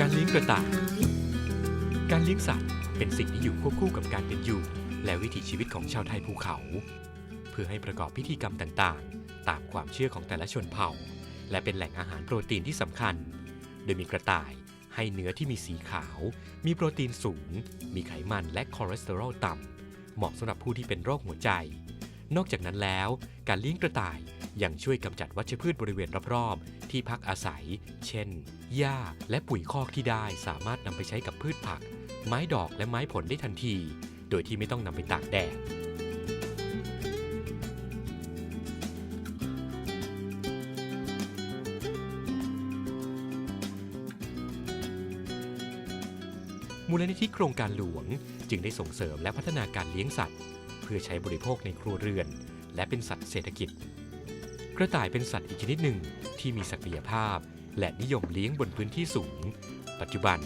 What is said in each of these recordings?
การเลี้ยงกระต่าย การเลี้ยงสัตว์เป็นสิ่งที่อยู่ควบคู่กับการเป็นอยู่ และวิถีชีวิตของชาวไทยภูเขา เพื่อให้ประกอบพิธีกรรมต่างๆ ตามความเชื่อของแต่ละชนเผ่า และเป็นแหล่งอาหารโปรตีนที่สำคัญ โดยมีกระต่ายให้เนื้อที่มีสีขาว มีโปรตีนสูง มีไขมันและคอเลสเตอรอลต่ำ เหมาะสำหรับผู้ที่เป็นโรคหัวใจ นอกจากนั้นแล้ว การเลี้ยงกระต่ายยังช่วยกำจัดวัชพืชบริเวณรอบๆ ที่พักอาศัย เช่น หญ้าและปุ๋ยคอกที่ได้สามารถนำไปใช้กับพืชผัก ไม้ดอกและไม้ผลได้ทันที โดยที่ไม่ต้องนำไปตากแดด มูลนิธิโครงการหลวง จึงได้ส่งเสริมและพัฒนาการเลี้ยงสัตว์ เพื่อใช้บริโภคในครัวเรือน และเป็นสัตว์เศรษฐกิจ กระต่ายเป็นสัตว์อีกชนิดหนึ่งที่มีศักยภาพ และนิยมเลี้ยงบนพื้นที่สูง ปัจจุบัน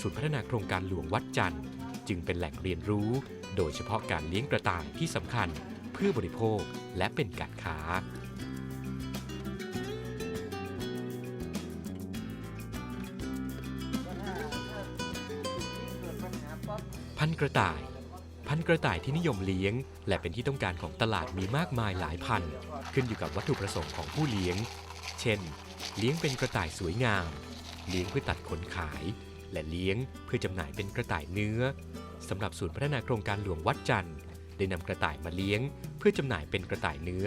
ศูนย์พัฒนาโครงการหลวงวัดจันทร์จึงเป็นแหล่งเรียนรู้ โดยเฉพาะการเลี้ยงกระต่ายที่สำคัญ เพื่อบริโภคและเป็นการค้า พันกระต่าย พันกระต่ายที่นิยมเลี้ยง และเป็นที่ต้องการของตลาดมีมากมายหลายพัน ขึ้นอยู่กับวัตถุประสงค์ของผู้เลี้ยง เช่น เลี้ยงเป็นกระต่ายสวยงาม เลี้ยงเพื่อตัดขนขาย และเลี้ยงเพื่อจำหน่ายเป็นกระต่ายเนื้อสำหรับศูนย์พัฒนาโครงการหลวงวัดจันทร์ได้นำกระต่ายมาเลี้ยง เพื่อจำหน่ายเป็นกระต่ายเนื้อ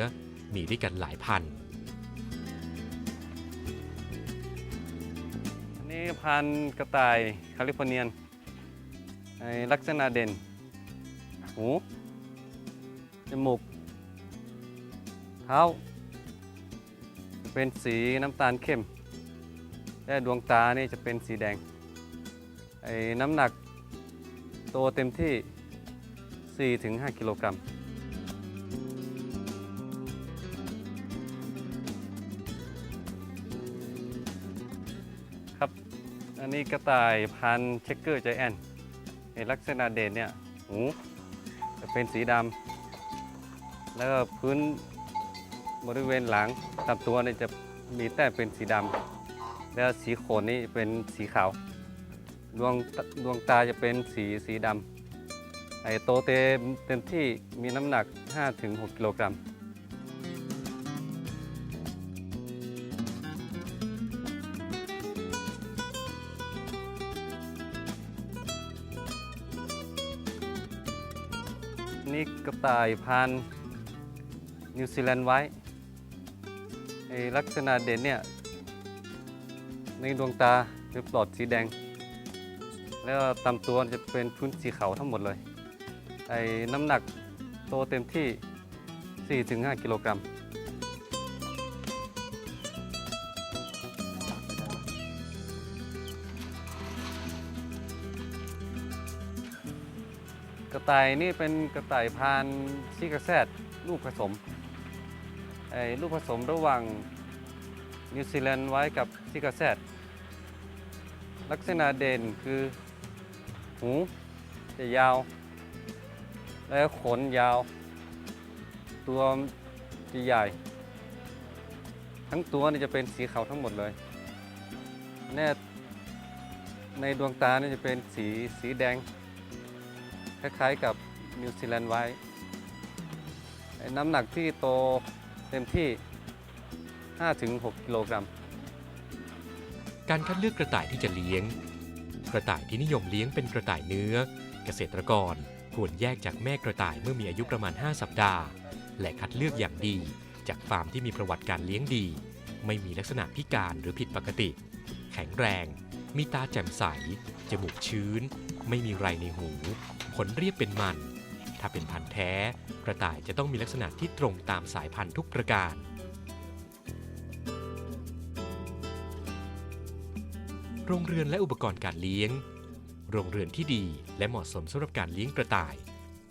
มีด้วยกันหลายพันนี่พันธุ์กระต่ายแคลิฟอร์เนียน ลักษณะเด่น หู จมูก เท้า เป็นสีน้ำตาลเข้ม และดวงตานี่จะเป็นสีแดง ไอ้น้ำหนักโตเต็มที่ 4-5 กิโลกรัมครับ อันนี้กระต่ายพันเช็คเกอร์ใจแอน ห็นลักษณะเด่นเนี่ยหูจะเป็นสีดำแล้วก็พื้นบริเวณหลังตามตัวเนี่ยจะมีแต้มเป็นสีดำแล้วสีโคนนี่เป็นสีขาวดวงดวงตาจะเป็นสีสีดำไอ้โตเต็มเต็มที่มีน้ำหนัก 5-6 กิโลกรัม นี่กระต่ายพันธุ์นิวซีแลนด์ไว้ในลักษณะเด่นเนี่ยในดวงตาจะปลอดสีแดง แล้วตามตัวจะเป็นพื้นสีขาวทั้งหมดเลย ไอ้น้ำหนักโตเต็มที่ 4-5 กิโลกรัม กระต่ายนี่เป็นกระต่ายพันชิกาแซดลูกผสมไอ้ลูกผสมระหว่างนิวซีแลนด์ไว้กับชิกาแซดลักษณะเด่นคือหูจะยาว และขนยาว ตัวจะใหญ่ ทั้งตัวนี่จะเป็นสีขาวทั้งหมดเลยแน่ในดวงตานี่จะเป็นสีสีแดง คล้ายๆกับนิวซีแลนด์ไว้ น้ำหนักที่โตเต็มที่ 5-6 กิโลกรัม การคัดเลือกกระต่ายที่จะเลี้ยง กระต่ายที่นิยมเลี้ยงเป็นกระต่ายเนื้อ เกษตรกรควรแยกจากแม่กระต่ายเมื่อมีอายุประมาณ 5 สัปดาห์ และคัดเลือกอย่างดี จากฟาร์มที่มีประวัติการเลี้ยงดี ไม่มีลักษณะพิการหรือผิดปกติ แข็งแรง มีตาแจ่มใส จมูกชื้น ไม่มีไรในหู ขนเรียบเป็นมัน ถ้าเป็นพันธุ์แท้ กระต่ายจะต้องมีลักษณะที่ตรงตามสายพันธุ์ทุกประการ โรงเรือนและอุปกรณ์การเลี้ยง โรงเรือนที่ดีและเหมาะสมสำหรับการเลี้ยงกระต่าย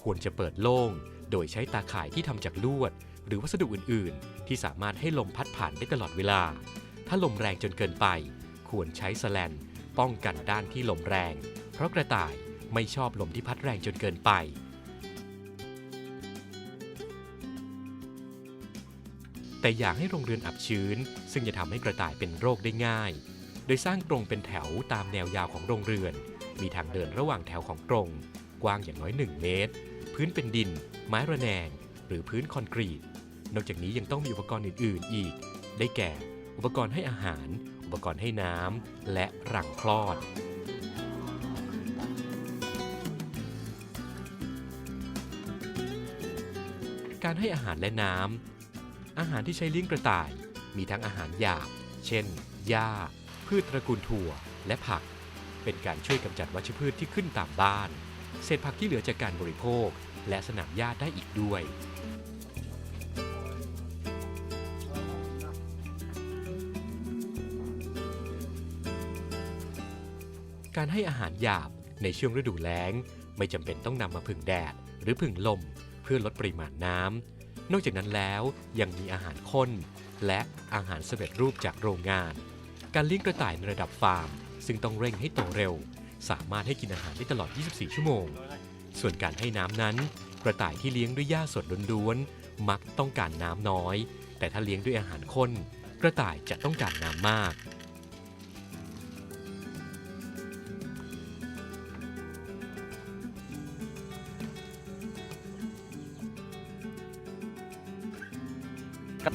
ควรจะเปิดโล่ง โดยใช้ตาข่ายที่ทำจากลวด หรือวัสดุอื่น ๆ ที่สามารถให้ลมพัดผ่านได้ตลอดเวลา ถ้าลมแรงจนเกินไป ควรใช้สแลนป้องกันด้านที่ลมแรง เพราะกระต่ายไม่ชอบลมที่พัดแรงจนเกินไป แต่อยากให้โรงเรือนอับชื้น ซึ่งจะทำให้กระต่ายเป็นโรคได้ง่าย โดยสร้างกรงเป็นแถวตามแนวยาวของโรงเรือน มีทางเดินระหว่างแถวของกรง กว้างอย่างน้อย 1 เมตร พื้นเป็นดิน ไม้ระแนง หรือพื้นคอนกรีต นอกจากนี้ยังต้องมีอุปกรณ์อื่น ๆ อีก ได้แก่ อุปกรณ์ให้อาหาร อุปกรณ์ให้น้ำและรังคลอด การให้อาหารและน้ำ อาหารที่ใช้เลี้ยงกระต่าย มีทั้งอาหารหยาบ เช่น หญ้า พืชตระกูลถั่ว และผัก เป็นการช่วยกำจัดวัชพืชที่ขึ้นตามบ้าน เศษผักที่เหลือจากการบริโภค และสนามหญ้าได้อีกด้วยการให้อาหารหยาบในช่วงฤดูแล้ง ไม่จำเป็นต้องนำมาผึ่งแดด หรือผึ่งลม พื่อลดปริมาณน้ำ นอกจากนั้นแล้วยังมีอาหารข้น และอาหารสำเร็จรูปจากโรงงาน การเลี้ยงกระต่ายในระดับฟาร์ม ซึ่งต้องเร่งให้โตเร็ว สามารถให้กินอาหารได้ตลอด 24 ชั่วโมง ส่วนการให้น้ำนั้น กระต่ายที่เลี้ยงด้วยหญ้าสดล้วนๆมักต้องการน้ำน้อย แต่ถ้าเลี้ยงด้วยอาหารข้น กระต่ายจะต้องการน้ำมาก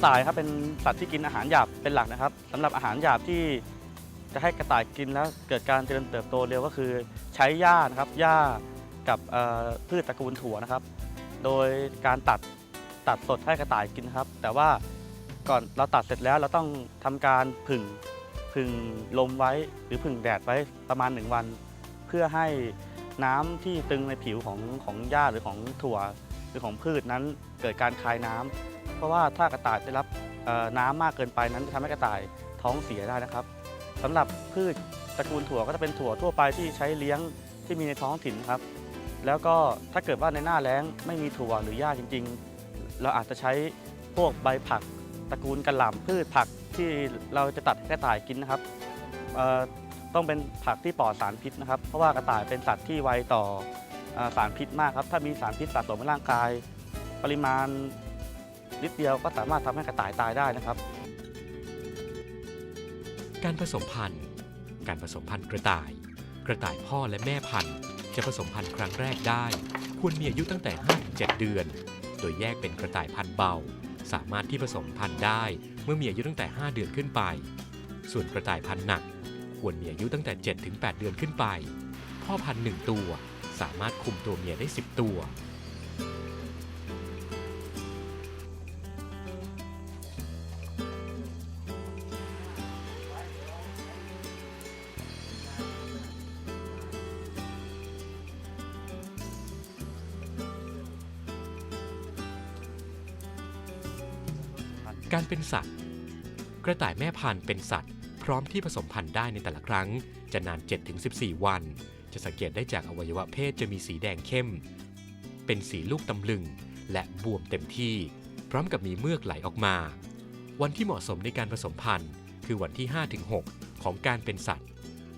ต่ายครับเป็นสัตว์ที่กินอาหารหยาบเป็นหลักนะครับสำหรับอาหารหยาบที่จะให้กระต่ายกินแล้วเกิดการเจริญเติบโตเร็วก็คือ ใช้หญ้านะครับหญ้ากับพืชตระกูลถั่วนะครับ โดยการตัดตัดสดให้กระต่ายกินครับ แต่ว่าก่อนเราตัดเสร็จแล้วเราต้องทำการผึ่งผึ่งลมไว้หรือผึ่งแดดไว้ประมาณ 1 วัน เพื่อให้น้ำที่ตึงในผิวของของหญ้าหรือของถั่ว หรือของพืชนั้นเกิดการคายน้ำเพ ราะว่าถ้ากระต่ายได้รับน้ำมากเกินไปนั้นจะทำให้กระต่ายท้องเสียได้นะครับสำหรับพืชตระกูลถั่วก็จะเป็นถั่วทั่วไปที่ใช้เลี้ยงที่มีในท้องถิ่นครับ แล้วก็ถ้าเกิดว่าในหน้าแล้งไม่มีถั่วหรือหญ้าจริง ๆ เราอาจจะใช้พวกใบผักตระกูลกระหล่ำพืชผักที่เราจะตัดให้กระต่ายกินนะครับต้องเป็นผักที่ปลอดสารพิษนะครับ เพราะว่ากระต่ายเป็นสัตว์ที่ไวต่ออสารพิษมากครับ ถ้ามีสารพิษสะสมในร่างกาย ปริมาณ นิดเดียวก็สามารถทำให้กระต่ายตายได้นะครับ การผสมพันธุ์ การผสมพันธุ์กระต่าย กระต่ายพ่อและแม่พันธุ์จะผสมพันธุ์ครั้งแรกได้ ควรมีอายุตั้งแต่ 5-7 เดือน โดยแยกเป็นกระต่ายพันธุ์เบา สามารถที่ผสมพันธุ์ได้ เมื่อมีอายุตั้งแต่ 5 เดือนขึ้นไป ส่วนกระต่ายพันธุ์หนัก ควรมีอายุตั้งแต่ 7-8 เดือนขึ้นไป พ่อพันธุ์หนึ่งตัว สามารถคุมตัวเมียได้ 10 ตัว การเป็นสัตว์ กระต่ายแม่พันธุ์เป็นสัตว์ พร้อมที่ผสมพันธุ์ได้ในแต่ละครั้ง จะนาน 7-14 วัน จะสังเกตได้จากอวัยวะเพศจะมีสีแดงเข้ม เป็นสีลูกตำลึง และบวมเต็มที่ พร้อมกับมีเมือกไหลออกมา วันที่เหมาะสมในการผสมพันธุ์ คือวันที่ 5-6 ของการเป็นสัตว์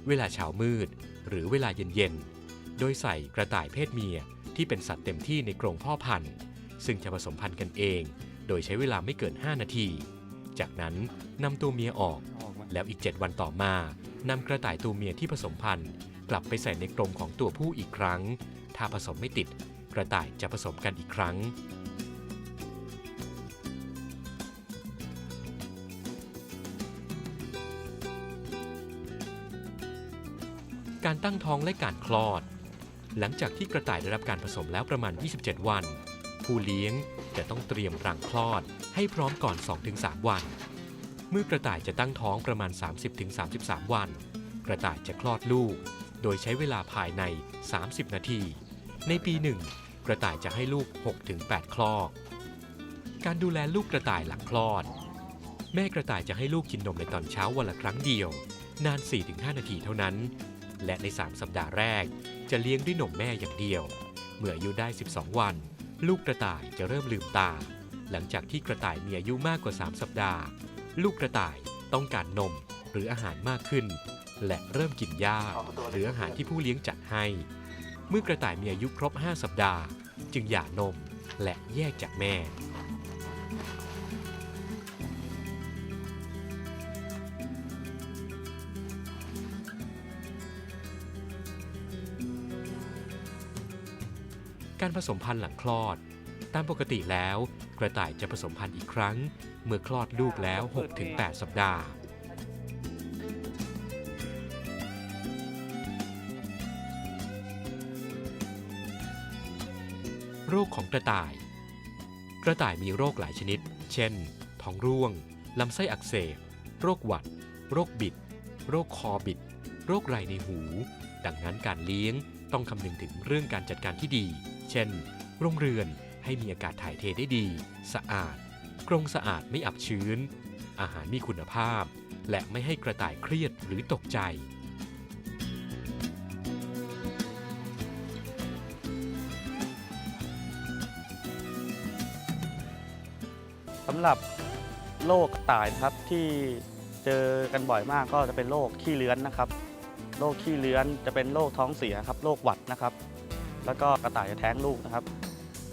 เวลาเช้ามืด หรือเวลาเย็นๆ โดยใส่กระต่ายเพศเมียที่เป็นสัตว์เต็มที่ในกรงพ่อพันธุ์ ซึ่งจะผสมพันธุ์กันเอง โดยใช้เวลาไม่เกิน 5 นาที จากนั้นนำตัวเมียออกออกมาแล้วอีก 7 วันต่อมานำกระต่ายตัวเมียที่ผสมพันธุ์ กลับไปใส่ในกรงของตัวผู้อีกครั้ง ถ้าผสมไม่ติด กระต่ายจะผสมกันอีกครั้ง การตั้งท้องและการคลอด หลังจากที่กระต่ายได้รับการผสมแล้วประมาณ 27 วัน ผู้เลี้ยง จะต้องเตรียมรังคลอดให้พร้อมก่อน 2-3 วัน เมื่อกระต่ายจะตั้งท้องประมาณ 30-33 วัน กระต่ายจะคลอดลูก โดยใช้เวลาภายใน 30 นาที ในปีหนึ่งกระต่ายจะให้ลูก 6-8 คลอก การดูแลลูกกระต่ายหลังคลอด แม่กระต่ายจะให้ลูกกินนมในตอนเช้าวันละครั้งเดียว นาน 4-5 นาทีเท่านั้น และใน 3 สัปดาห์แรกจะเลี้ยงด้วยนมแม่อย่างเดียว เมื่ออายุได้ 12 วัน ลูกกระต่ายจะเริ่มลืมตา หลังจากที่กระต่ายมีอายุมากกว่า 3 สัปดาห์ ลูกกระต่ายต้องการนมหรืออาหารมากขึ้น และเริ่มกินหญ้าหรืออาหารที่ผู้เลี้ยงจัดให้ เมื่อกระต่ายมีอายุครบ 5 สัปดาห์ จึงหย่านมและแยกจากแม่ การผสมพันธุ์หลังคลอด ตามปกติแล้ว กระต่ายจะผสมพันธุ์อีกครั้ง เมื่อคลอดลูกแล้ว 6-8 สัปดาห์ โรคของกระต่าย กระต่ายมีโรคหลายชนิด เช่น ท้องร่วง ลำไส้อักเสบ โรคหวัด โรคบิด โรคคอบิด โรคไรในหู ดังนั้นการเลี้ยงต้องคำนึงถึงเรื่องการจัดการที่ดี เช่น โรงเรือนให้มีอากาศถ่ายเทได้ดี สะอาด กรงสะอาดไม่อับชื้น อาหารมีคุณภาพ และไม่ให้กระต่ายเครียดหรือตกใจ สำหรับโรคกระต่ายนะครับที่เจอกันบ่อยมากก็จะเป็นโรคขี้เลื้อนนะครับโรคขี้เลื้อนจะเป็นโรคท้องเสียครับโรคหวัดนะครับ แล้วก็กระต่ายจะแท้งลูกนะครับ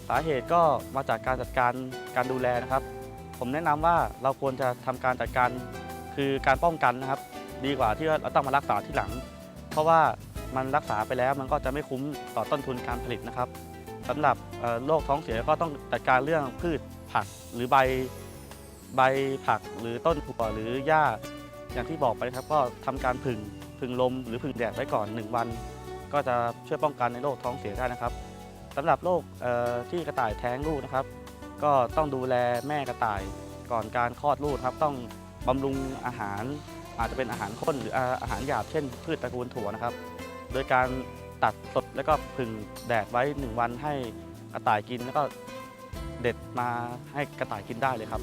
สาเหตุก็มาจากการจัดการการดูแลนะครับ ผมแนะนำว่าเราควรจะทำการจัดการคือการป้องกันนะครับ ดีกว่าที่เราต้องมารักษาที่หลัง เพราะว่ามันรักษาไปแล้วมันก็จะไม่คุ้มต่อต้นทุนการผลิตนะครับสำหรับโรคท้องเสียก็ต้องจัดการเรื่องพืชผักหรือใบใบผักหรือต้นถั่วหรือหญ้าอย่างที่บอกไปครับก็ทำการผึ่งผึ่งลมหรือผึ่งแดดไว้ก่อน 1 วัน ก็จะช่วยป้องกันในโรคท้องเสียได้นะครับสำหรับโรคที่กระต่ายแท้งลูกนะครับ ก็ต้องดูแลแม่กระต่ายก่อนการคลอดลูกครับ ต้องบำรุงอาหารอาจจะเป็นอาหารข้นหรืออาอาหารหยาบเช่น พืชตระกูลถั่วนะครับ โดยการตัดสดแล้วก็ผึ่งแดดไว้ 1 วันให้กระต่ายกินแล้วก็เด็ดมาให้กระต่ายกินได้เลยครับ